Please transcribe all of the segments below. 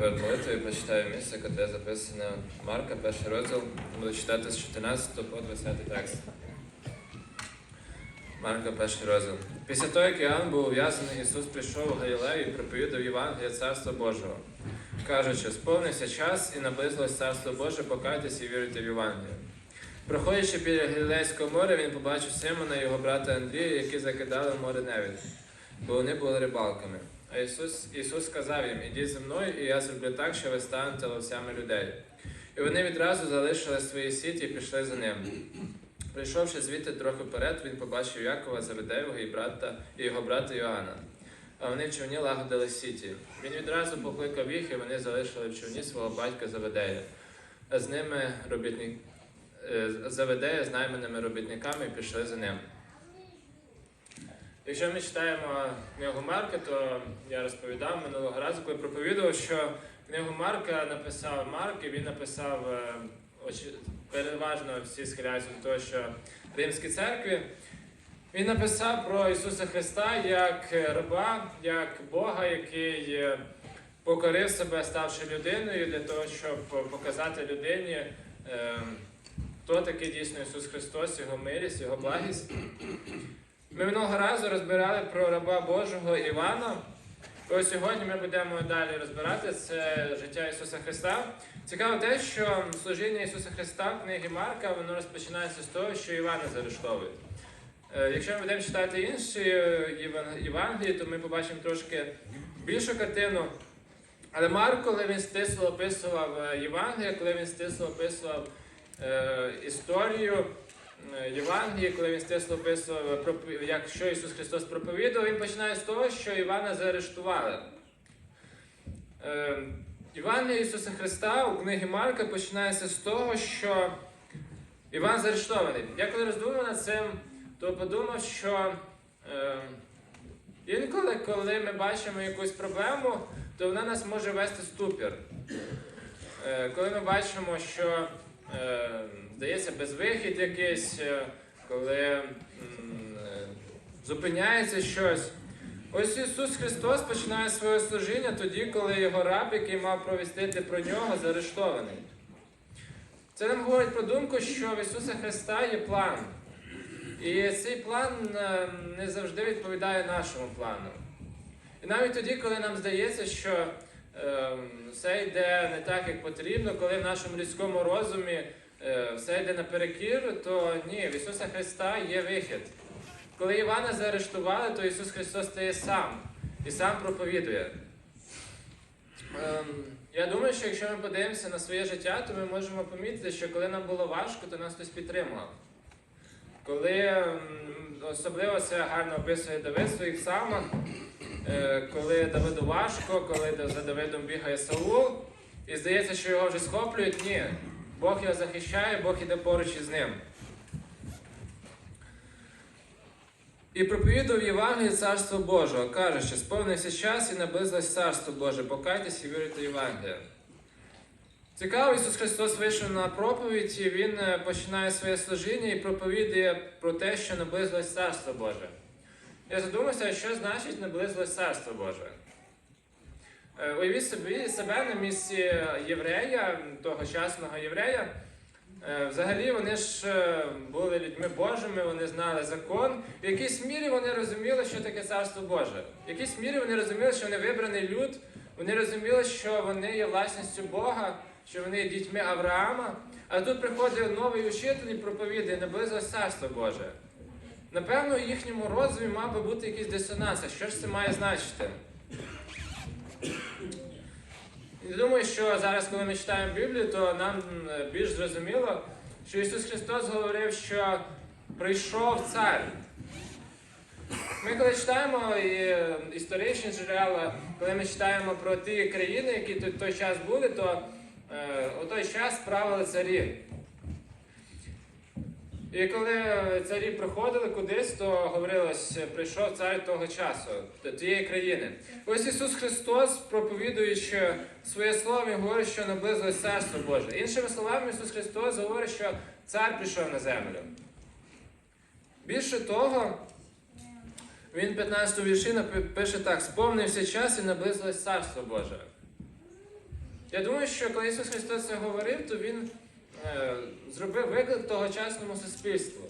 Перед молитвою прочитаю місце, яке записане Марка, перший розділ, буду читати з 14 по 20 текст. Марка, перший розділ. Після того, як Іоанн був ув'язаний, Ісус прийшов у Галілею і проповідав Євангелія Царства Божого, кажучи, сповнився час і наблизилось Царство Боже, покайтеся і віруйте в Євангелію. Проходячи біля Галілейського моря, він побачив Симона і його брата Андрія, які закидали в море невід, бо вони були рибалками. А Ісус, Ісус сказав їм: Ідіть зі мною, і я зроблю так, що ви станете ловцями людей. І вони відразу залишили свої сіті і пішли за ним. Прийшовши звідти трохи вперед, він побачив Якова Заведеєвого і брата і його брата Йоанна. А вони в човні лагодили сіті. Він відразу покликав їх, і вони залишили в човні свого батька Заведея. А з ними робітник е, Заведея з найманими робітниками і пішли за ним. Якщо ми читаємо книгу Марка, то я розповідав минулого разу, коли проповідував, що книгу Марка написав Марк, і він написав е, переважно всі схиляються до того, що Римській церкві. Він написав про Ісуса Христа як раба, як Бога, який е, покорив себе, ставши людиною, для того, щоб показати людині, е, хто такий дійсно Ісус Христос, Його милість, Його благість. Ми минулого разу розбирали про раба Божого Івана. Ось сьогодні ми будемо далі розбирати це життя Ісуса Христа. Цікаво те, що служіння Ісуса Христа в книгі Марка воно розпочинається з того, що Івана заарештовують. Е, Якщо ми будемо читати інші е, Євангелії, то ми побачимо трошки більшу картину. Але Марк, коли він стисло описував е, Євангелія, коли він стисло описував е, історію Євангелії, коли він стисло описував, е, як що Ісус Христос проповідував, він починає з того, що Івана заарештували. Е, Євангелія Ісуса Христа у книгі Марка починається з того, що Іван заарештований. Я коли роздумав над цим, то подумав, що е, інколи, коли ми бачимо якусь проблему, то вона нас може вести в ступір. Е, коли ми бачимо, що е, здається безвихід якийсь, е, коли е, зупиняється щось. Ось Ісус Христос починає своє служіння тоді, коли його раб, який мав провістити про нього, заарештований. Це нам говорить про думку, що в Ісуса Христа є план. І цей план е, не завжди відповідає нашому плану. І навіть тоді, коли нам здається, що е, все йде не так, як потрібно, коли в нашому людському розумі е, все йде наперекір, то ні, в Ісуса Христа є вихід. Коли Івана заарештували, то Ісус Христос стає сам і сам проповідує. Ем, я думаю, що якщо ми подивимося на своє життя, то ми можемо помітити, що коли нам було важко, то нас хтось підтримував. Коли особливо це гарно описує Давид в своїх псалмах, коли Давиду важко, коли за Давидом бігає Саул, і здається, що його вже схоплюють, ні. Бог його захищає, Бог іде поруч із ним. І проповідував Євангеліє Царство Божого, кажучи, сповнився час і наблизилось Царство Боже, покайтесь і віруйте в Євангеліє. Цікаво, Ісус Христос вийшов на проповідь, і Він е, починає своє служіння і проповідує про те, що наблизилось Царство Боже. Я задумався, що значить наблизилось Царство Боже? Е, Уявіть собі себе на місці єврея, тогочасного єврея. Е, Взагалі вони ж е, були людьми Божими, вони знали закон. В якійсь мірі вони розуміли, що таке царство Боже. В якійсь мірі вони розуміли, що вони вибраний люд, вони розуміли, що вони є власністю Бога, що вони є дітьми Авраама. А тут приходить новий учитель і проповідає, наблизилось царство Боже. Напевно, у їхньому розумі мав би бути якийсь дисонанс. А що ж це має значити? І думаю, що зараз, коли ми читаємо Біблію, то нам більш зрозуміло, що Ісус Христос говорив, що прийшов цар. Ми коли читаємо і, е, історичні джерела, коли ми читаємо про ті країни, які тут той час були, то е, у той час правили царі. І коли царі приходили кудись, то говорилось, прийшов цар того часу, тієї країни. Ось Ісус Христос, проповідуючи своє слово, Він говорить, що наблизилось Царство Боже. Іншими словами, Ісус Христос говорить, що цар прийшов на землю. Більше того, він в 15 вірші пише так: сповнився час і наблизилось Царство Боже. Я думаю, що коли Ісус Христос це говорив, то Він зробив виклик тогочасному суспільству.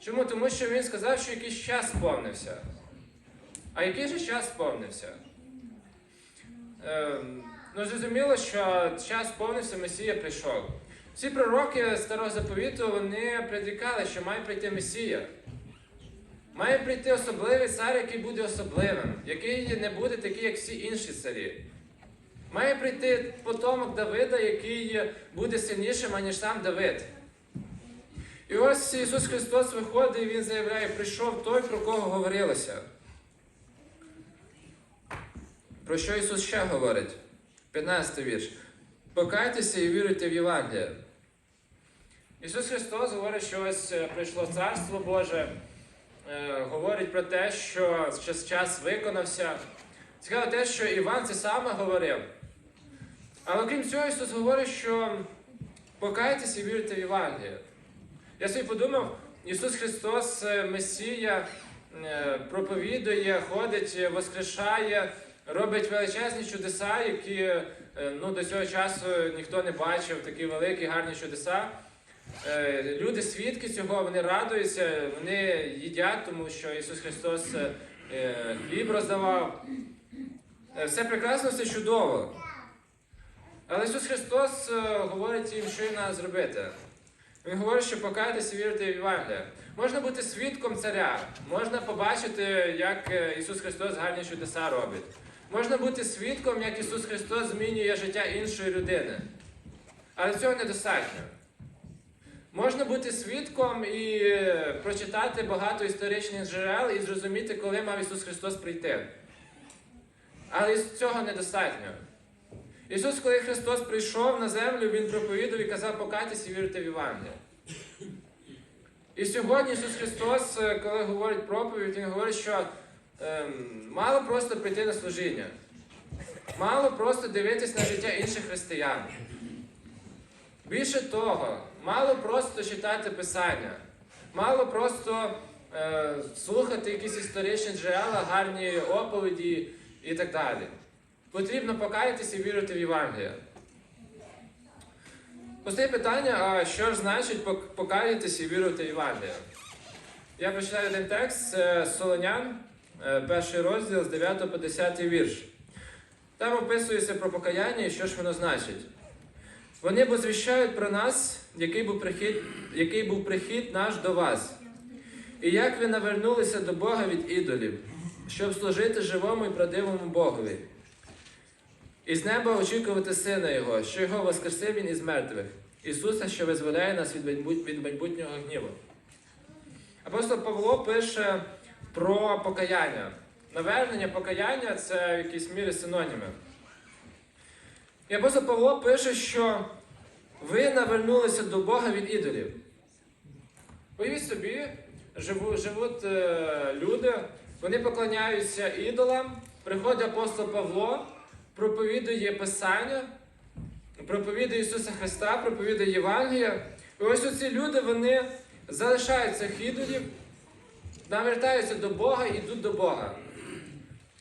Чому? Тому що Він сказав, що якийсь час сповнився. А який же час сповнився? Е, ну, зрозуміло, що час сповнився, Месія прийшов. Всі пророки Старого Заповіту вони предикали, що має прийти Месія. Має прийти особливий цар, який буде особливим, який не буде такий, як всі інші царі. Має прийти потомок Давида, який буде сильнішим, аніж сам Давид. І ось Ісус Христос виходить і Він заявляє, прийшов той, про кого говорилося. Про що Ісус ще говорить? 15 вірш. Покайтеся і віруйте в Євангеліє. Ісус Христос говорить, що ось е, прийшло Царство Боже, е, говорить про те, що час- час виконався. Цікаво те, що Іван це саме говорив. Але крім цього, Ісус говорить, що покайтеся і вірте в Євангеліє. Я собі подумав, Ісус Христос, е, Месія, е, проповідує, ходить, е, воскрешає, робить величезні чудеса, які ну, до цього часу ніхто не бачив, такі великі, гарні чудеса. Е, Люди свідки цього, вони радуються, вони їдять, тому що Ісус Христос е, хліб роздавав. Е, Все прекрасно, все чудово. Але Ісус Христос говорить їм, що їм треба зробити. Він говорить, що покайтеся і вірите в Євангелія. Можна бути свідком царя, можна побачити, як Ісус Христос гарні чудеса робить. Можна бути свідком, як Ісус Христос змінює життя іншої людини. Але цього недостатньо. Можна бути свідком і е, прочитати багато історичних джерел і зрозуміти, коли мав Ісус Христос прийти. Але цього недостатньо. Ісус, коли Христос прийшов на землю, Він проповідав і казав, покайтеся і вірте в Євангеліє. І сьогодні Ісус Христос, е, коли говорить проповідь, Він говорить, що ем, мало просто прийти на служіння. Мало просто дивитись на життя інших християн. Більше того, мало просто читати Писання, мало просто е, слухати якісь історичні джерела, гарні оповіді і так далі. Потрібно покаятися і вірити в Євангеліє. Постає питання, а що ж значить покаятися і вірити в Євангеліє? Я прочитаю один текст це Солонян, е, перший розділ з 9 по 10 вірш. Там описується про покаяння і що ж воно значить. Вони бо звіщають про нас, який був прихід, який був прихід наш до вас, і як ви навернулися до Бога від ідолів, щоб служити живому і правдивому Богові. І з неба очікувати Сина Його, що Його воскресив Він із мертвих, Ісуса, що визволяє нас від майбутнього гніву. Апостол Павло пише про покаяння. Навернення, покаяння це в якійсь мірі синоніми. І апостол Павло пише, що ви навернулися до Бога від ідолів. Уявіть собі, живу, живуть е, люди, вони поклоняються ідолам, приходить апостол Павло, проповідує Писання, проповідує Ісуса Христа, проповідує Євангелія. І ось оці люди вони залишають ідолів, навертаються до Бога і йдуть до Бога.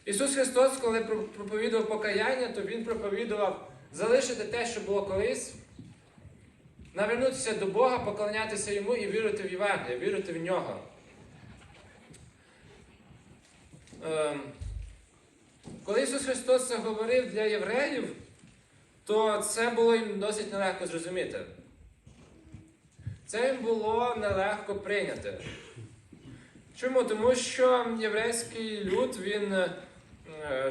Ісус Христос, коли про- проповідував покаяння, то Він проповідував залишити те, що було колись, навернутися до Бога, поклонятися Йому і вірити в Євангеліє, вірити в нього. Ем, Коли Ісус Христос це говорив для євреїв, то це було їм досить нелегко зрозуміти. Це їм було нелегко прийняти. Чому? Тому що єврейський люд він е,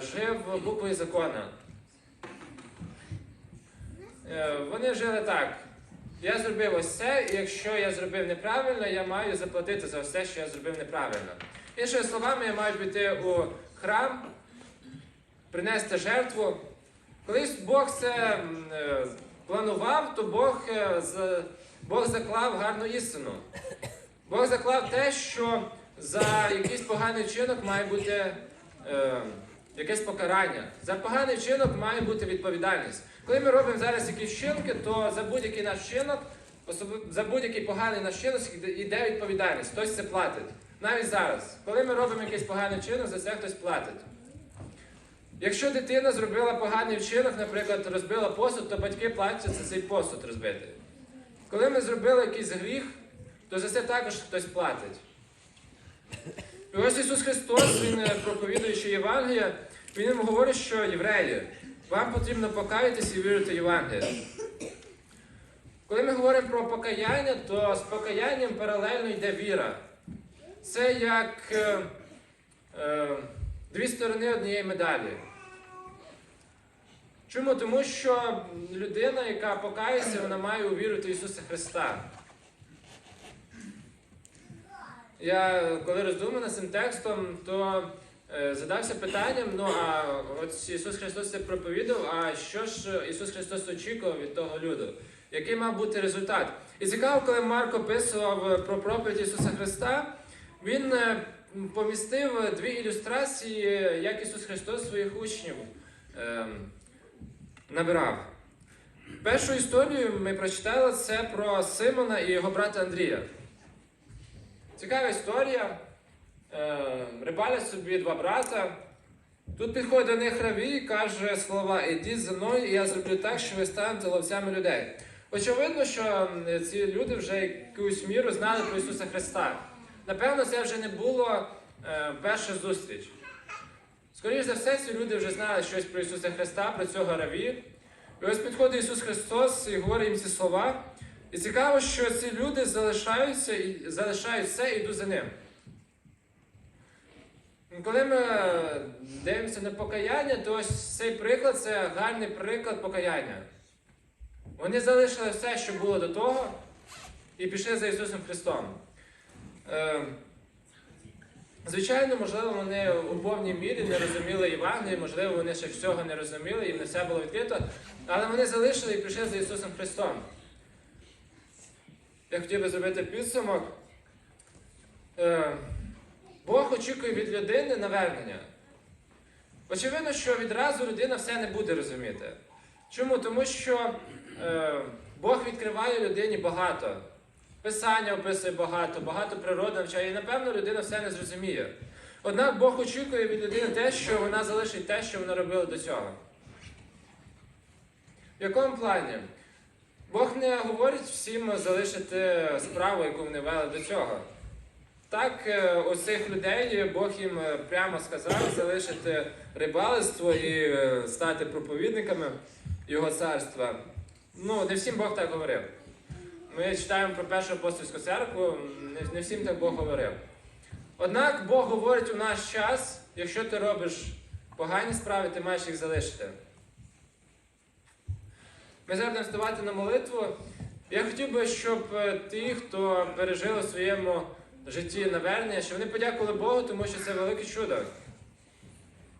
жив буквою закона. Е, Вони жили так. Я зробив ось це, і якщо я зробив неправильно, я маю заплатити за все, що я зробив неправильно. Іншими словами, я маю піти у храм, принести жертву. Колись Бог це е, планував, то Бог, е, Бог заклав гарну істину. Бог заклав те, що за якийсь поганий вчинок має бути е, якесь покарання. За поганий вчинок має бути відповідальність. Коли ми робимо зараз якісь вчинки, то за будь-який наш вчинок, за будь-який поганий наш вчинок йде- відповідальність. Хтось це платить. Навіть зараз. Коли ми робимо якийсь поганий вчинок, за це хтось платить. Якщо дитина зробила поганий вчинок, наприклад, розбила посуд, то батьки платять за цей посуд розбити. Коли ми зробили якийсь гріх, то за це також хтось платить. І ось Ісус Христос, Він е, проповідуючи Євангелія, Він їм говорить, що євреї, вам потрібно покаятися і вірити Євангеліє. Коли ми говоримо про покаяння, то з покаянням паралельно йде віра. Це як е, е, дві сторони однієї медалі. Чому? Тому що людина, яка покається, вона має увірити в Ісуса Христа. Я коли роздумав над цим текстом, то задався питанням: ну а от Ісус Христос це проповідав, а що ж Ісус Христос очікував від того люду? Який мав бути результат? І цікаво, коли Марко описував е, про проповідь Ісуса Христа, він е, помістив дві ілюстрації, як Ісус Христос своїх учнів е, набирав. Першу історію ми прочитали це про Симона і його брата Андрія. Цікава історія. Е, рибалять собі два брата. Тут підходить до них равій і каже слова Ідіть за мною, і я зроблю так, що ви станете ловцями людей. Очевидно, що ці люди вже якусь міру знали про Ісуса Христа. Напевно, це вже не було е, перша зустріч. Скоріше за все, ці люди вже знали щось про Ісуса Христа, про цього раві. І ось підходить Ісус Христос і говорить їм ці слова. І цікаво, що ці люди залишаються і залишають все і йдуть за ним. Коли ми дивимося на покаяння, то ось цей приклад це гарний приклад покаяння. Вони залишили все, що було до того, і пішли за Ісусом Христом. Е, Звичайно, можливо, вони у повній мірі не розуміли Євангелії, можливо, вони ще всього не розуміли, їм не все було відкрито, але вони залишили і пішли за Ісусом Христом. Я хотів би зробити підсумок. Бог очікує від людини навернення. Очевидно, що відразу людина все не буде розуміти. Чому? Тому що е, Бог відкриває людині багато. Писання описує багато, багато природи навчає, і напевно людина все не зрозуміє. Однак Бог очікує від людини те, що вона залишить те, що вона робила до цього. В якому плані? Бог не говорить всім залишити справу, яку вони вели до цього. Так, е, у цих людей Бог їм е, прямо сказав залишити рибалство і е, стати проповідниками Його царства. Ну, не всім Бог так говорив. Ми читаємо про першу апостольську церкву, не, всім так Бог говорив. Однак Бог говорить у наш час, якщо ти робиш погані справи, ти маєш їх залишити. Ми зараз будемо вставати на молитву. Я хотів би, щоб ті, хто пережили у своєму житті навернення, щоб вони подякували Богу, тому що це велике чудо.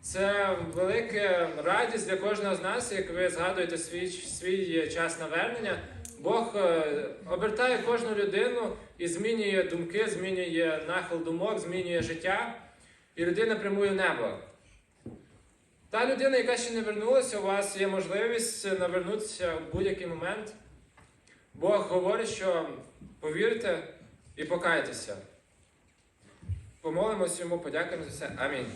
Це велика радість для кожного з нас, як ви згадуєте свій, свій час навернення. Бог е, обертає кожну людину і змінює думки, змінює нахил думок, змінює життя, і людина прямує в небо. Та людина, яка ще не вернулася, у вас є можливість навернутися в будь-який момент. Бог говорить, що повірте і покайтеся. Помолимось йому, подякуємо за все. Амінь.